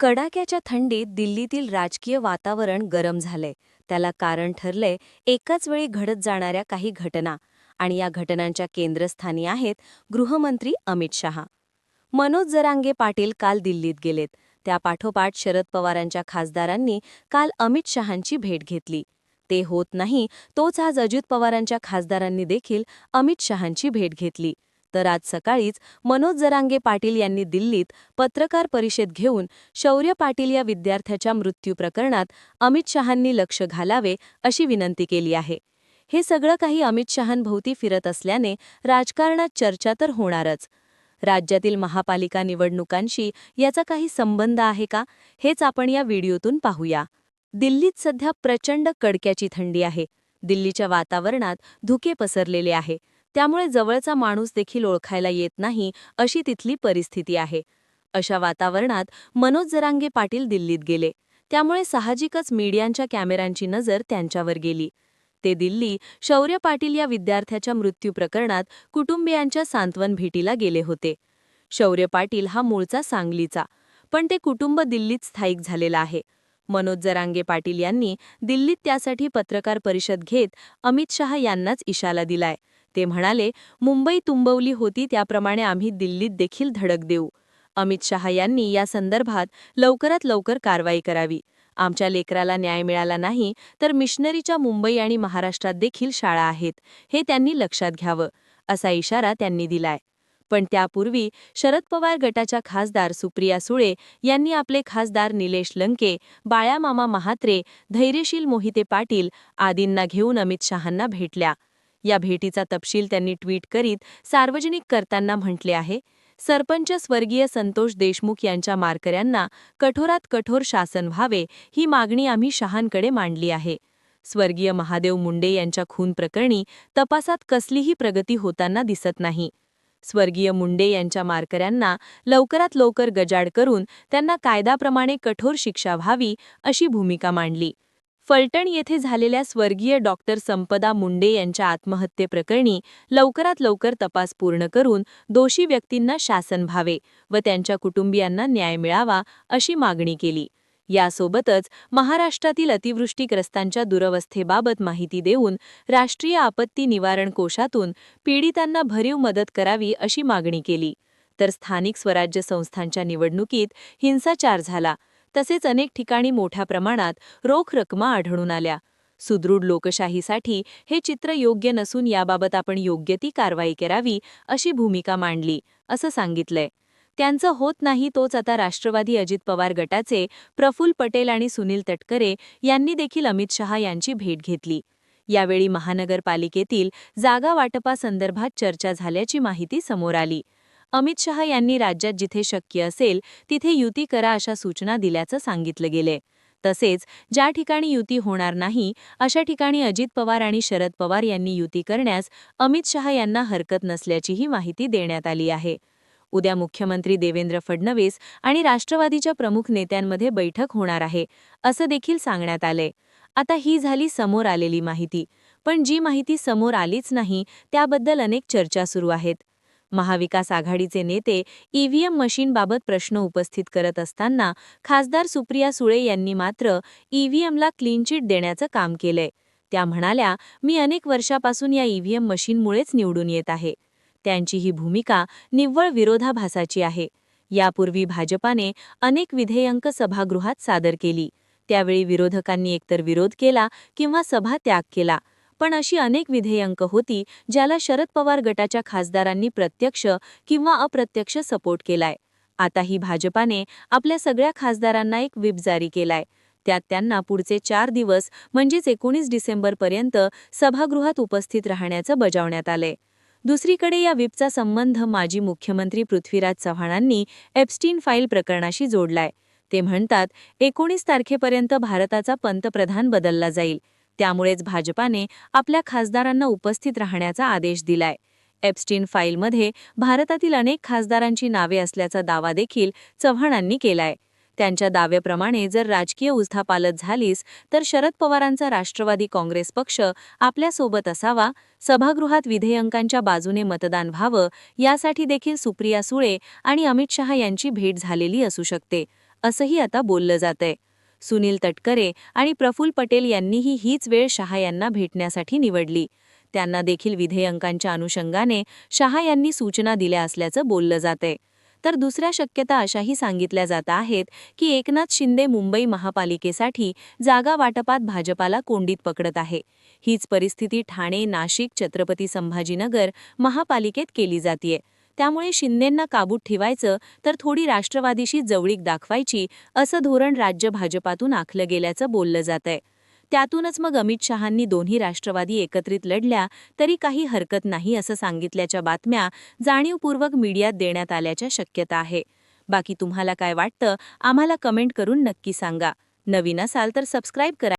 कडाक्याच्या थंडीत दिल्लीतील राजकीय वातावरण गरम झाले त्याला कारण ठरलंय एकाच वेळी घडत जाणाऱ्या काही घटना आणि या घटनांच्या केंद्रस्थानी आहेत गृहमंत्री अमित शहा. मनोज जरांगे पाटील काल दिल्लीत गेलेत. त्यापाठोपाठ शरद पवारांच्या खासदारांनी काल अमित शहांची भेट घेतली. ते होत नाही तोच आज अजित पवारांच्या खासदारांनी देखील अमित शहांची भेट घेतली. तर आज सकाळीच मनोज जरांगे पाटील यांनी दिल्लीत पत्रकार परिषद घेऊन शौर्य पाटील या विद्यार्थ्याच्या मृत्यू प्रकरणात अमित शहांनी लक्ष घालावे अशी विनंती केली आहे. हे सगळं काही अमित शहांभोवती फिरत असल्याने राजकारणात चर्चा तर होणारच. राज्यातील महापालिका निवडणुकांशी याचा काही संबंध आहे का? हेच आपण या व्हिडिओतून पाहूया. दिल्लीत सध्या प्रचंड कडक्याची थंडी आहे. दिल्लीच्या वातावरणात धुके पसरलेले आहे. त्यामुळे जवळचा माणूस देखील ओळखायला येत नाही अशी तिथली परिस्थिती आहे. अशा वातावरणात मनोज जरांगे पाटील दिल्लीत गेले. त्यामुळे साहजिकच मीडियांच्या कॅमेऱ्यांची नजर त्यांच्यावर गेली. ते दिल्ली शौर्य पाटील या विद्यार्थ्याच्या मृत्यू प्रकरणात कुटुंबियांच्या सांत्वन भेटीला गेले होते. शौर्य पाटील हा मूळचा सांगलीचा पण ते कुटुंब दिल्लीत स्थायिक झालेला आहे. मनोज जरांगे पाटील यांनी दिल्लीत त्यासाठी पत्रकार परिषद घेत अमित शहा यांनाच इशारा दिलाय. ते म्हणाले मुंबई तुंबवली होती त्याप्रमाणे आम्ही दिल्लीत देखील धडक देऊ. अमित शहा यांनी या संदर्भात लवकरात लवकर कारवाई करावी. आमच्या लेकराला न्याय मिळाला नाही तर मिशनरीच्या मुंबई आणि महाराष्ट्रात देखील शाळा आहेत हे त्यांनी लक्षात घ्यावं असा इशारा त्यांनी दिलाय. पण त्यापूर्वी शरद पवार गटाच्या खासदार सुप्रिया सुळे यांनी आपले खासदार निलेश लंके बाळ्यामामा महात्रे धैर्यशील मोहिते पाटील आदींना घेऊन अमित शहांना भेटल्या. या भेटीचा तपशील त्यांनी ट्विट करीत सार्वजनिक करताना म्हटले आहे सरपंच स्वर्गीय संतोष देशमुख यांच्या मारकऱ्यांना कठोरात कठोर शासन व्हावे ही मागणी आम्ही शहांकडे मांडली आहे. स्वर्गीय महादेव मुंडे यांच्या खून प्रकरणी तपासात कसलीही प्रगती होताना दिसत नाही. स्वर्गीय मुंडे यांच्या मारकऱ्यांना लवकरात लवकर गजाड करून त्यांना कायद्याप्रमाणे कठोर शिक्षा व्हावी अशी भूमिका मांडली. फलटण येथे झालेल्या स्वर्गीय डॉक्टर संपदा मुंडे यांच्या आत्महत्येप्रकरणी लवकरात लवकर तपास पूर्ण करून दोषी व्यक्तींना शासन व्हावे व त्यांच्या कुटुंबियांना न्याय मिळावा अशी मागणी केली. यासोबतच महाराष्ट्रातील अतिवृष्टीग्रस्तांच्या दुरवस्थेबाबत माहिती देऊन राष्ट्रीय आपत्ती निवारण कोशातून पीडितांना भरीव मदत करावी अशी मागणी केली. तर स्थानिक स्वराज्य संस्थांच्या निवडणुकीत हिंसाचार झाला. तसेच अनेक ठिकाणी मोठ्या प्रमाणात रोख रकमा आढळून आल्या. सुदृढ लोकशाहीसाठी हे चित्र योग्य नसून याबाबत आपण योग्य ती कारवाई करावी अशी भूमिका मांडली असं सांगितलंय. त्यांचं होत नाही तोच आता राष्ट्रवादी अजित पवार गटाचे प्रफुल पटेल आणि सुनील तटकरे यांनी देखील अमित शहा यांची भेट घेतली. यावेळी महानगरपालिकेतील जागा वाटपासंदर्भात चर्चा झाल्याची माहिती समोर आली. अमित शहा यांनी राज्यात जिथे शक्य असेल तिथे युती करा अशा सूचना दिल्याचं सांगितलं गेले. तसेच ज्या ठिकाणी युती होणार नाही अशा ठिकाणी अजित पवार आणि शरद पवार यांनी युती करण्यास अमित शहा यांना हरकत नसल्याचीही माहिती देण्यात आली आहे. उद्या मुख्यमंत्री देवेंद्र फडणवीस आणि राष्ट्रवादीच्या प्रमुख नेत्यांमध्ये बैठक होणार आहे असं देखील सांगण्यात आलंय. आता ही झाली समोर आलेली माहिती. पण जी माहिती समोर आलीच नाही त्याबद्दल अनेक चर्चा सुरू आहेत. महाविकास आघाडीचे नेते ईव्हीएम मशीनबाबत प्रश्न उपस्थित करत असताना खासदार सुप्रिया सुळे यांनी मात्र ईव्हीएमला क्लीन चिट देण्याचं काम केलंय. त्या म्हणाल्या मी अनेक वर्षापासून या ईव्हीएम मशीनमुळेच निवडून येत आहे. त्यांची ही भूमिका निव्वळ विरोधाभासाची आहे. यापूर्वी भाजपाने अनेक विधेयक सभागृहात सादर केली. त्यावेळी विरोधकांनी एकतर विरोध केला किंवा सभा त्याग केला. पण अशी अनेक विधेयंक होती ज्याला शरद पवार गटाच्या खासदारांनी प्रत्यक्ष किंवा अप्रत्यक्ष सपोर्ट केलाय. आता ही भाजपाने आपल्या सगळ्या खासदारांना एक व्हीप जारी केलाय. त्यात त्यांना पुढचे चार दिवस म्हणजेच एकोणीस डिसेंबरपर्यंत सभागृहात उपस्थित राहण्याचं बजावण्यात आलंय. दुसरीकडे या विपचा संबंध माजी मुख्यमंत्री पृथ्वीराज चव्हाणांनी एप्स्टीन फाईल प्रकरणाशी जोडलाय. ते म्हणतात एकोणीस तारखेपर्यंत भारताचा पंतप्रधान बदलला जाईल. त्यामुळेच भाजपाने आपल्या खासदारांना उपस्थित राहण्याचा आदेश दिलाय. एप्स्टीन फाईलमध्ये भारतातील अनेक खासदारांची नावे असल्याचा दावा देखील चव्हाणांनी केलाय. त्यांच्या दाव्याप्रमाणे जर राजकीय उस्थापालत झालीस तर शरद पवारांचा राष्ट्रवादी काँग्रेस पक्ष आपल्यासोबत असावा सभागृहात विधेयकांच्या बाजूने मतदान व्हावं यासाठी देखील सुप्रिया सुळे आणि अमित शहा यांची भेट झालेली असू शकते असंही आता बोललं जातंय. सुनील तटकरे आणि प्रफुल पटेल यांनीही हीच वेळ शहा यांना भेटण्यासाठी निवडली. त्यांना देखील विधेयकांच्या अनुषंगाने शहा यांनी सूचना दिल्या असल्याचं बोललं जातंय. तर दुसऱ्या शक्यता अशाही सांगितल्या जात आहेत की एकनाथ शिंदे मुंबई महापालिकेसाठी जागा वाटपात भाजपाला कोंडीत पकडत आहे. हीच परिस्थिती ठाणे नाशिक छत्रपती संभाजीनगर महापालिकेत केली जातीये. त्यामुळे शिंदेंना काबूत ठेवायचं तर थोडी राष्ट्रवादीशी जवळीक दाखवायची असं धोरण राज्य भाजपातून आखलं गेल्याचं बोललं जातंय. त्यातूनच मग अमित शहांनी दोन्ही राष्ट्रवादी एकत्रित लढल्या तरी काही हरकत नाही असं सांगितल्याच्या बातम्या जाणीवपूर्वक मीडियात देण्यात आल्याच्या शक्यता आहे. बाकी तुम्हाला काय वाटतं आम्हाला कमेंट करून नक्की सांगा. नवीन असाल तर सबस्क्राईब करा.